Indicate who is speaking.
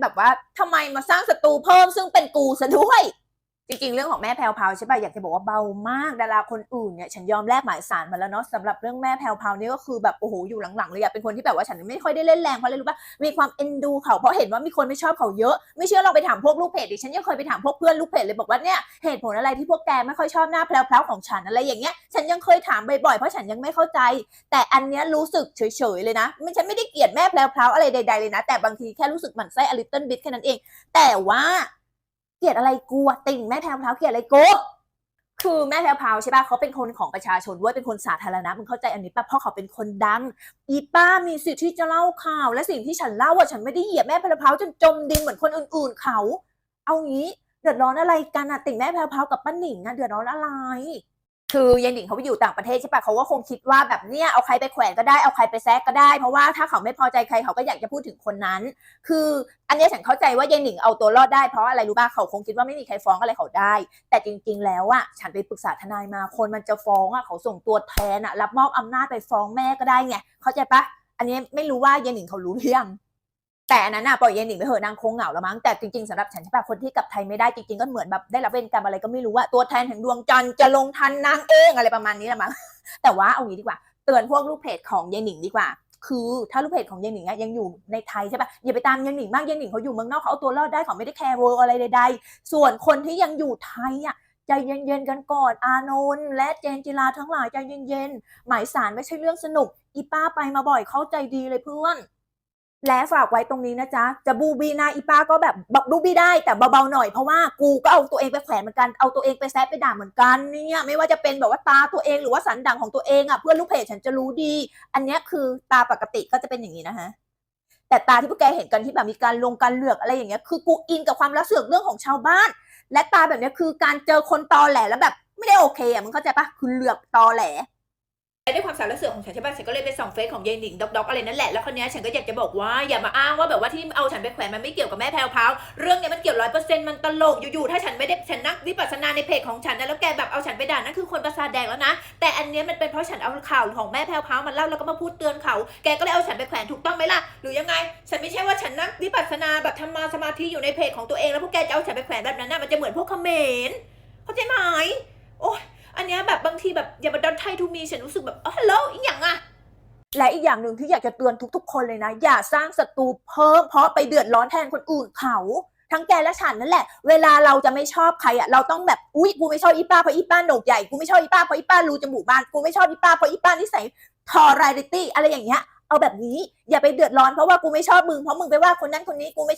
Speaker 1: แบบว่าทำไมมาสร้างศัตรูเพิ่มซึ่งเป็นกูซะด้วย จริงๆ เรื่องของแม่แพรวพาวใช่ป่ะอยากจะบอกว่าเบามากดาราคนอื่นเนี่ยฉันยอมแลกหมายสารมาแล้วเนาะสำหรับเรื่องแม่แพรวพาวนี่ก็คือแบบโอ้โหอยู่หลังๆเลยอะเป็นคนที่แบบว่าฉันไม่ค่อยได้เล่นแรงเพราะอะไรรู้ป่ะมีความเอ็นดูเขาเพราะเห็นว่ามีคนไม่ชอบเขาเยอะ ไม่เชื่อลองไปถามพวกลูกเพจดิฉันยังเคยไปถามพวกเพื่อนลูกเพจเลยบอกว่าเนี่ยเหตุผลอะไรที่พวกแกไม่ค่อยชอบหน้าแพรวๆของฉันอะไรอย่างเงี้ยฉันยังเคยถามบ่อยๆเพราะฉันยังไม่เข้าใจ แต่อันเนี้ยรู้สึกเฉยๆเลยนะไม่ฉันไม่ได้เกลียดแม่แพรวๆอะไรใดๆเลยนะแต่บางทีแค่รู้สึกหมั่นไส้อลิตเติ้ลบิทแค่นั้นเอง แต่ว่า เกลียดอะไรกูอะติ่งแม่แพรวๆเกลียดอะไรกูคือแม่แพรวพราวใช่ป่ะเขาเป็นคนของประชาชนด้วยเป็นคนสาธารณะมึงเข้าใจอันนี้ป่ะเพราะเขาเป็นคนดังอีป้ามีสิทธิ์ที่จะเล่าข่าว และสิ่งที่ฉันเล่าว่าฉันไม่ได้เหยียบแม่แพรวพราวจนจมดินเหมือนคนอื่นๆเขา เอางี้เดือดร้อนอะไรกันอะติ่งแม่แพรวพราวกับป้าหนิงอะเดือดร้อนอะไร คือยายหนิงเขาไปอยู่ต่างประเทศใช่ปะเขาก็คงคิดว่าแบบเนี้ยเอาใครไปแขวนก็ได้เอาใครไปแซกก็ได้ เพราะว่าถ้าเขาไม่พอใจใครเขาก็อยากจะพูดถึงคนนั้น คืออันนี้ฉันเข้าใจว่ายายหนิงเอาตัวรอดได้เพราะอะไรรู้ป่ะเขาคงคิดว่าไม่มีใครฟ้องอะไรเขาได้ แต่จริง ๆ แล้วอะฉันไปปรึกษาทนายมาคนมันจะฟ้องอะเขาส่งตัวแทนอะรับมอบอำนาจไปฟ้องแม่ก็ได้ไงเข้าใจปะอันนี้ไม่รู้ว่ายายหนิงเขารู้หรือยัง แต่อันนั้นน่ะปล่อยยายหนิงไปเถอะนางคงเหงาแล้วมั้งแต่จริงๆสำหรับฉันใช่ปะคนที่กลับไทยไม่ได้จริงๆก็เหมือนแบบได้รับเวรกรรมอะไรก็ไม่รู้ว่าตัวแทนแห่งดวงจันทร์จะลงทันนางเองอะไรประมาณนี้ละมั้งแต่ว่าเอางี้ดีกว่าเตือนพวกลูกเพจของเยายหนิงดีกว่า คือถ้าลูกเพจของเยายหนิงอะยังอยู่ในไทยใช่ปะอย่าไปตามเยายหนิงมากเยายหนิงเขาอยู่เมืองนอกเขาเอาตัวรอดได้เขาไม่ได้แคร์เวอร์อะไรใดๆส่วนคนที่ยังอยู่ไทยอะใจเย็นๆกันก่อน อานนท์และเจนจิลาทั้งหลายใจเย็นๆหมายสารไม่ใช่เรื่องสนุก อีป้าไปมาบ่อยเข้าใจดีเลยเพื่อน และฝากไว้ตรงนี้นะจ๊ะ จะบูบีนาอีป้าก็แบบบูบีได้แต่เบาๆหน่อยเพราะว่ากูก็เอาตัวเองไปแขวนเหมือนกันเอาตัวเองไปแซะไปด่าเหมือนกันเนี่ยไม่ว่าจะเป็นแบบว่าตาตัวเองหรือว่าสันดังของตัวเองอะเพื่อนลูกเพจฉันจะรู้ดี อันนี้คือตาปกติก็จะเป็นอย่างนี้นะฮะแต่ตาที่พวกแกเห็นกันที่แบบมีการลงการเลือกอะไรอย่างเงี้ยคือกูอินกับความรักเสือกเรื่องของชาวบ้าน และตาแบบนี้คือการเจอคนตอแหลแล้วแบบไม่ได้โอเคอะมึงเข้าใจปะคือเลือกตอแหล ด้วยความสารเสื่อกของฉันใช่ป่ะฉันก็เลยไปส่องเฟซของยายหนิงด็อกด็อกอะไรนั่นแหละแล้วคนนี้ฉันก็อยากจะบอกว่าอย่ามาอ้างว่าแบบว่าที่เอาฉันไปแขวนมันไม่เกี่ยวกับแม่แพรวพาวเรื่องเนี้ยมันเกี่ยวร้อยเปอร์เซ็นต์มันตลกอยู่ๆถ้าฉันไม่ได้ฉันนักวิปัสสนาในเพจของฉันนะแล้วแกแบบเอาฉันไปด่านั่นคือคนประสาทแดงแล้วนะ แต่อันเนี้ยมันเป็นเพราะฉันเอาข่าวของแม่แพรวพาวมาเล่าแล้วก็มาพูดเตือนเขา แกก็เลยเอาฉันไปแขวนถูกต้องไหมล่ะหรือยังไง ฉันไม่ใช่ว่าฉันนั่งวิปัสสนาแบบทำมาสมาธิอยู่ในเพจของตัวเองแล้วพวกแกจะเอาฉันไปแขวนแบบนั้นน่ะมันจะเหมือนพวกเขมรเข้าใจไหมโอ้ย อันเนี้ยแบบบางทีแบบอย่ามาดันไททูมีฉันรู้สึกแบบอ๋อฮัลโหลอีกอย่างอะและอีกอย่างหนึ่งที่อยากจะเตือนทุกๆ คนเลยนะ อย่าสร้างศัตรูเพิ่มเพราะไปเดือดร้อนแทนคนอื่นเขา ทั้งแกและฉันนั่นแหละ เวลาเราจะไม่ชอบใครอะเราต้องแบบอุ๊ยกูไม่ชอบอีป้าเพราะอีป้าโหนกใหญ่กูไม่ชอบอีป้าเพราะอีป้ารูจมูกบานกูไม่ชอบอีป้าเพราะอีป้านิสัยทอไรลิตี้อะไรอย่างเงี้ยเอาแบบนี้อย่าไปเดือดร้อนเพราะว่ากูไม่ชอบมึงเพราะมึงไปว่าคนนั้นคนนี้กูไม่